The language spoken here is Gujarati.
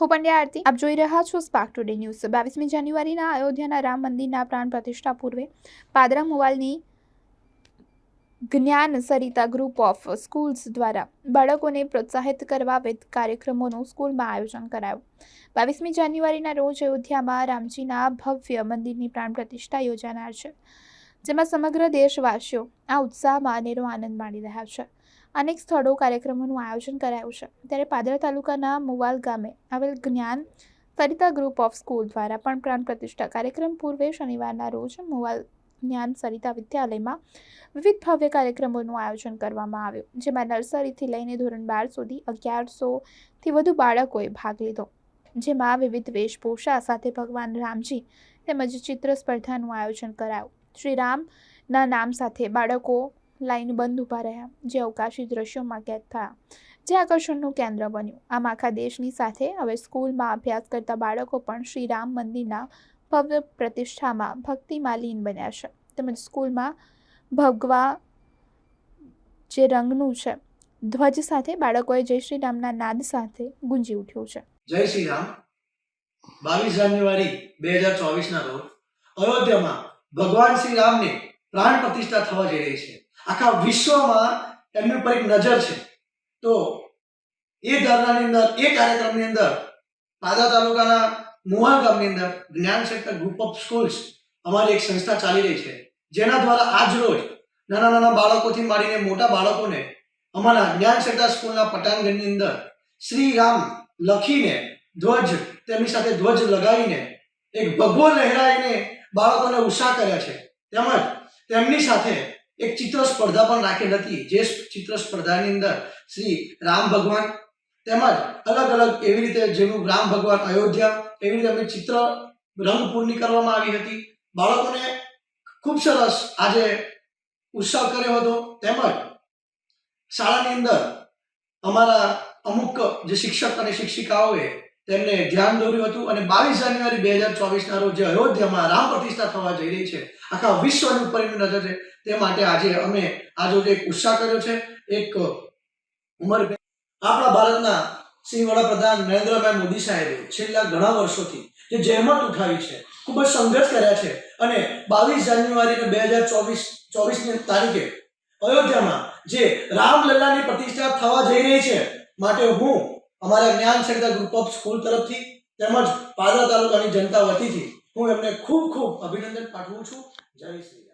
હું પંડ્યા આરતી. આપ જોઈ રહ્યા છો સ્પાર્ક ટુડે ન્યૂઝ બાવીસમી જાન્યુઆરીના અયોધ્યાના રામ મંદિરના પ્રાણ પ્રતિષ્ઠા પૂર્વે પાદરા મોવાલની જ્ઞાન સરિતા ગ્રુપ ઓફ સ્કૂલ્સ દ્વારા બાળકોને પ્રોત્સાહિત કરવા વિવિધ કાર્યક્રમોનું સ્કૂલમાં આયોજન કરાયું. બાવીસમી જાન્યુઆરીના રોજ અયોધ્યામાં રામજીના ભવ્ય મંદિરની પ્રાણ પ્રતિષ્ઠા યોજાનાર છે, જેમાં સમગ્ર દેશવાસીઓ આ ઉત્સાહમાં અનેરો આનંદ માણી રહ્યા છે. અનેક સ્થળો કાર્યક્રમોનું આયોજન કરાયું છે. ત્યારે પાદરા તાલુકાના મુવાલ ગામે આવેલ જ્ઞાન સરિતા ગ્રુપ ઓફ સ્કૂલ દ્વારા પણ પ્રાણ પ્રતિષ્ઠા કાર્યક્રમ પૂર્વે શનિવારના રોજ મુવાલ જ્ઞાન સરિતા વિદ્યાલયમાં વિવિધ ભવ્ય કાર્યક્રમોનું આયોજન કરવામાં આવ્યું, જેમાં નર્સરીથી લઈને ધોરણ બાર સુધી અગિયારસોથી વધુ બાળકોએ ભાગ લીધો. જેમાં વિવિધ વેશભૂષા સાથે ભગવાન રામજી તેમજ ચિત્ર સ્પર્ધાનું આયોજન કરાયું. શ્રી રામના નામ સાથે બાળકો લાઈન બંધ ઊભા રહ્યા. જે અવકાશી દ્રશ્યોમાં કેદ થયા. જે આકર્ષણનું કેન્દ્ર બન્યું. આમ આખા દેશની સાથે હવે સ્કૂલમાં અભ્યાસ કરતા બાળકો પણ શ્રી રામ મંદિરના ભવ્ય પ્રતિષ્ઠામાં ભક્તિમાં લીન બન્યા છે. તેમજ સ્કૂલમાં ભગવા જે રંગનું છે, ધ્વજ સાથે બાળકોએ જય શ્રી રામના નાદ સાથે ગુંજી ઉઠ્યું છે. જય શ્રી રામ બાવીસ જાન્યુઆરી બે હજાર ચોવીસના રોજ અયોધ્યામાં ભગવાન શ્રી રામને પ્રાણ પ્રતિષ્ઠા થવા જઈ રહી છે. આખા વિશ્વમાં એમની ઉપર એક નજર છે. તો એ ધારણાની અંદર, એ કાર્યક્રમની અંદર પાદા તાલુકાના મુહાલ ગામની અંદર જ્ઞાન સેક્ટર ગ્રુપ ઓફ સ્કૂલ્સ અમારી એક સંસ્થા ચાલી રહી છે. જેના દ્વારા આજ રોજ નાના નાના બાળકોથી માંડીને મોટા બાળકોને અમારા જ્ઞાન સેક્ટર સ્કૂલના પટાંગણની અંદર શ્રી રામ લખીને ધ્વજ, તેમની સાથે ધ્વજ લગાવીને એક ભગવો લહેરાઈને બાળકોને ઉત્સાહ કર્યા છે. તેમજ તેમની સાથે એક ચિત્ર સ્પર્ધા પણ રાખેલ હતી. જે ચિત્ર સ્પર્ધાની અંદર શ્રી રામ ભગવાન તેમજ અલગ અલગ એવી રીતે જેનું રામ ભગવાન અયોધ્યા એવી રીતે અમે ચિત્ર રંગપૂર્ણી કરવામાં આવી હતી. બાળકોને ખૂબ સરસ આજે ઉત્સાહ કર્યો હતો. તેમજ શાળાની અંદર અમારા અમુક જે શિક્ષક અને શિક્ષિકાઓએ તેમને ધ્યાન દોર્યું હતું અને બાવીસ જાન્યુઆરી બે હજાર ચોવીસના રોજ અયોધ્યામાં રામ પ્રતિષ્ઠા થવા જઈ રહી છે, આખા વિશ્વની ઉપર એમની નજર છે. તે માટે આજે અમે આજે એક ઉત્સાહ કર્યો છે. એક ઉમર આપણા ભારતના શ્રી વડાપ્રધાન નરેન્દ્રભાઈ મોદી સાહેબે છેલ્લા ઘણા વર્ષોથી જે જહેમત ઉઠાવી છે, ખૂબ જ સંઘર્ષ કર્યા છે અને બાવીસ જાન્યુઆરી બે હજાર ચોવીસ, ચોવીસની તારીખે અયોધ્યામાં જે રામલલ્લાની પ્રતિષ્ઠા થવા જઈ રહી છે, માટે હું અમારા જ્ઞાન શંકર ગ્રુપ ઓફ સ્કૂલ તરફથી તેમજ પાદરા તાલુકાની જનતા વતીથી હું એમને ખૂબ ખૂબ અભિનંદન પાઠવું છું જય શ્રી.